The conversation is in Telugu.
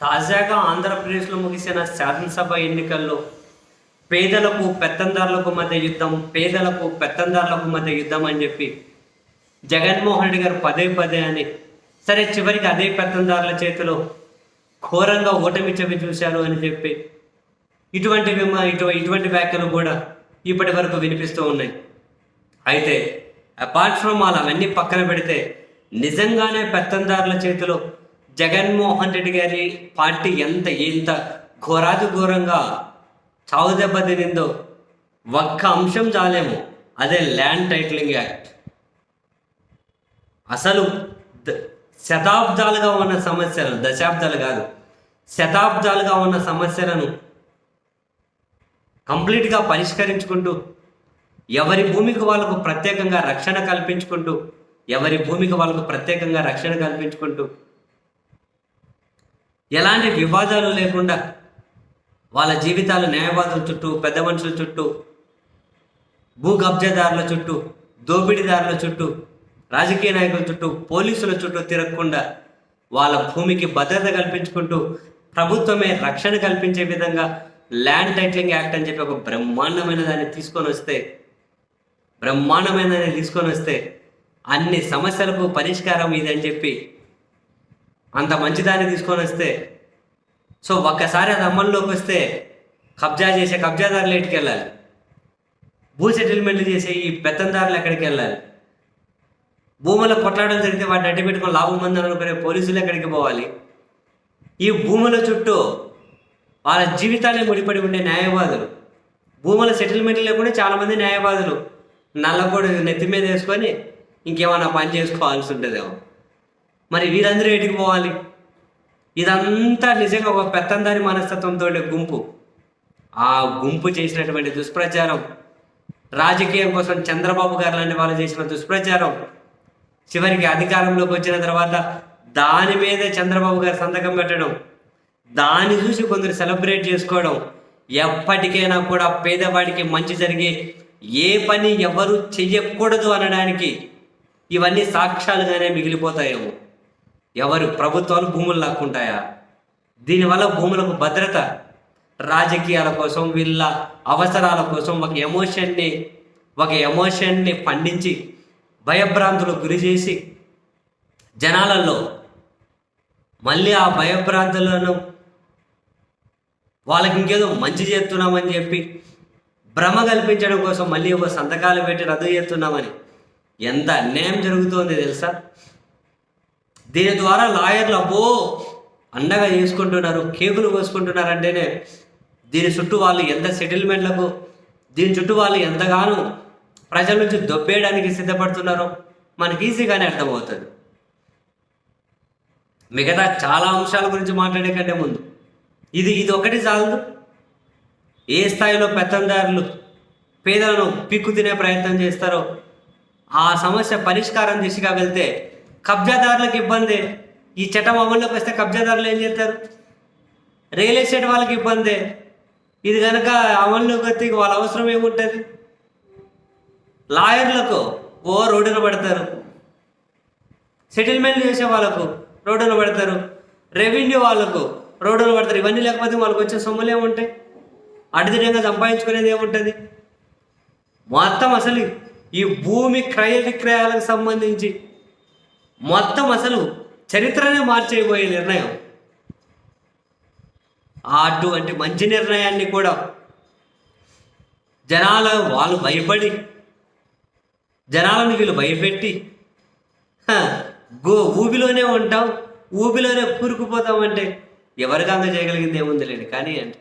తాజాగా ఆంధ్రప్రదేశ్లో ముగిసిన శాసనసభ ఎన్నికల్లో పేదలకు పెత్తందారులకు మధ్య యుద్ధం పేదలకు పెత్తందారులకు మధ్య యుద్ధం అని చెప్పి జగన్మోహన్ రెడ్డి గారు పదే పదే అని సరే చివరికి అదే పెత్తందారుల చేతిలో ఘోరంగా ఓటమి చెవి చూశారు అని చెప్పి ఇటువంటి ఇటు ఇటువంటి వ్యాఖ్యలు కూడా ఇప్పటి వరకు వినిపిస్తూ ఉన్నాయి. అయితే అపార్ట్ ఫ్రమ్ ఆల్ అవన్నీ పక్కన పెడితే నిజంగానే పెత్తందారుల చేతిలో జగన్మోహన్ రెడ్డి గారి పార్టీ ఎంత ఎంత ఘోరాది ఘోరంగా చావు దెబ్బ తినిందో ఒక్క అంశం చాలేమో. అదే ల్యాండ్ టైటిలింగ్ యాక్ట్. అసలు ద- శతాబ్దాలుగా ఉన్న సమస్యలను దశాబ్దాలు కాదు శతాబ్దాలుగా ఉన్న సమస్యలను కంప్లీట్గా పరిష్కరించుకుంటూ ఎవరి భూమికి వాళ్ళకు ప్రత్యేకంగా రక్షణ కల్పించుకుంటూ ఎవరి భూమికి వాళ్ళకు ప్రత్యేకంగా రక్షణ కల్పించుకుంటూ ఎలాంటి వివాదాలు లేకుండా వాళ్ళ జీవితాలు న్యాయవాదుల చుట్టూ పెద్ద మనుషుల చుట్టూ భూ కబ్జాదారుల చుట్టూ దోపిడీదారుల చుట్టూ రాజకీయ నాయకుల చుట్టూ పోలీసుల చుట్టూ తిరగకుండా వాళ్ళ భూమికి భద్రత కల్పించుకుంటూ ప్రభుత్వమే రక్షణ కల్పించే విధంగా ల్యాండ్ టైటిలింగ్ యాక్ట్ అని చెప్పి ఒక బ్రహ్మాండమైన దాన్ని తీసుకొని వస్తే బ్రహ్మాండమైన దాన్ని తీసుకొని వస్తే అన్ని సమస్యలకు పరిష్కారం ఇదని చెప్పి అంత మంచిదాన్ని తీసుకొని వస్తే సో ఒక్కసారి అది అమల్లోకి వస్తే కబ్జా చేసే కబ్జాదారులు ఎటుకి వెళ్ళాలి భూ సెటిల్మెంట్లు చేసే ఈ పెత్తందారులు ఎక్కడికి వెళ్ళాలి భూముల కొట్లాడడం జరిగితే వాటిని అడ్డు పెట్టుకొని లాభం పొందాలని అనుకునే పోలీసులు ఎక్కడికి పోవాలి? ఈ భూముల చుట్టూ వాళ్ళ జీవితాలే ముడిపడి ఉండే న్యాయవాదులు. భూముల సెటిల్మెంట్ లేకుండా చాలామంది న్యాయవాదులు నల్లకోడి నెత్తి మీద వేసుకొని ఇంకేమైనా పని చేసుకోవాల్సి ఉంటుందేమో మరి వీరందరూ ఎటుకు పోవాలి? ఇదంతా నిజంగా ఒక పెత్తందారి మనస్తత్వంతో ఉండే గుంపు. ఆ గుంపు చేసినటువంటి దుష్ప్రచారం రాజకీయం కోసం చంద్రబాబు గారు లాంటి వాళ్ళు చేసిన దుష్ప్రచారం చివరికి అధికారంలోకి వచ్చిన తర్వాత దాని మీదే చంద్రబాబు గారు సంతకం పెట్టడం దాన్ని చూసి కొందరు సెలబ్రేట్ చేసుకోవడం ఎప్పటికైనా కూడా పేదవాడికి మంచి జరిగే ఏ పని ఎవరు చెయ్యకూడదు అనడానికి ఇవన్నీ సాక్ష్యాలుగానే మిగిలిపోతాయేమో. ఎవరు ప్రభుత్వాలు భూములు లాక్కుంటాయా? దీనివల్ల భూములకు భద్రత రాజకీయాల కోసం వీళ్ళ అవసరాల కోసం ఒక ఎమోషన్ని ఒక ఎమోషన్ని పండించి భయభ్రాంతులకు గురి చేసి జనాలలో మళ్ళీ ఆ భయభ్రాంతులను వాళ్ళకి ఇంకేదో మంచి చేస్తున్నామని చెప్పి భ్రమ కల్పించడం కోసం మళ్ళీ ఒక సంతకాలు పెట్టి రద్దు చేస్తున్నామని. ఎంత అన్యాయం జరుగుతోంది తెలుసా? దీని ద్వారా లాయర్లు అబ్బో అండగా చేసుకుంటున్నారు కేకులు కోసుకుంటున్నారు అంటేనే దీని చుట్టూ వాళ్ళు ఎంత సెటిల్మెంట్లకు దీని చుట్టూ వాళ్ళు ఎంతగానో ప్రజల నుంచి దొబ్బేయడానికి సిద్ధపడుతున్నారో మనకి ఈజీగానే అర్థమవుతుంది. మిగతా చాలా అంశాల గురించి మాట్లాడే కంటే ముందు ఇది ఇది ఒకటి చాలదు ఏ స్థాయిలో పెత్తందారులు పేదలను పిక్కు తినే ప్రయత్నం చేస్తారో ఆ సమస్య పరిష్కారం దిశగా వెళ్తే కబ్జాదారులకు ఇబ్బంది. ఈ చట్టం అమల్లోకి వస్తే కబ్జాదారులు ఏం చేస్తారు? రియల్ ఎస్టేట్ వాళ్ళకి ఇబ్బంది. ఇది కనుక అమల్లోకి వస్తే వాళ్ళ అవసరం ఏముంటుంది? లాయర్లకు ఓ రోడ్డున పడతారు. సెటిల్మెంట్ చేసే వాళ్ళకు రోడ్డున పడతారు. రెవెన్యూ వాళ్ళకు రోడ్డున పడతారు. ఇవన్నీ లేకపోతే వాళ్ళకి వచ్చే సొమ్ములు ఏముంటాయి? అడిదినంగా సంపాదించుకునేది ఏముంటుంది? మొత్తం అసలు ఈ భూమి క్రయ విక్రయాలకు సంబంధించి మొత్తం అసలు చరిత్రనే మార్చేయబోయే నిర్ణయం. అటువంటి మంచి నిర్ణయాన్ని కూడా. జనాల వాళ్ళు భయపడి జనాలను వీళ్ళు భయపెట్టి గో ఊబిలోనే ఉంటాం ఊబిలోనే కూరుకుపోతామంటే ఎవరికి అందజేయగలిగింది ఏముంది లేండి కానీ అంటే